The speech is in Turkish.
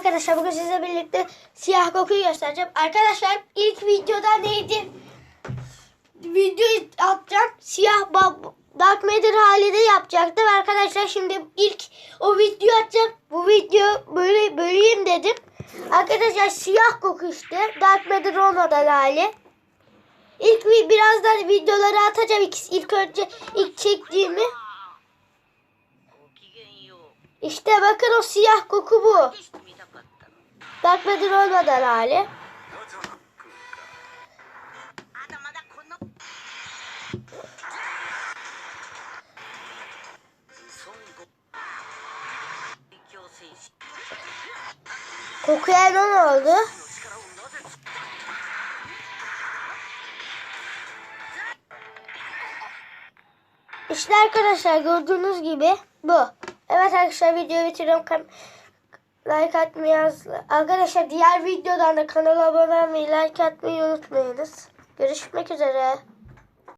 Arkadaşlar bugün sizinle birlikte siyah Goku'yu göstereceğim. Arkadaşlar ilk videoda neydi? Video atacak siyah Dark Matter halinde yapacaktım. Arkadaşlar şimdi ilk o video atacağım. Bu video böyle böleyim dedim. Arkadaşlar siyah Goku işte. Dark Matter olmadan hali. İlk birazdan videoları atacağım. İlk, ilk önce ilk çektiğimi. İşte bakın o siyah koku bu. Dark Vader ölmeden hali. Kokuya ne oldu? İşte arkadaşlar gördüğünüz gibi bu. Evet arkadaşlar videoyu bitiriyorum. Like atmayı Arkadaşlar diğer videodan da kanala abone olmayı like atmayı unutmayınız. Görüşmek üzere.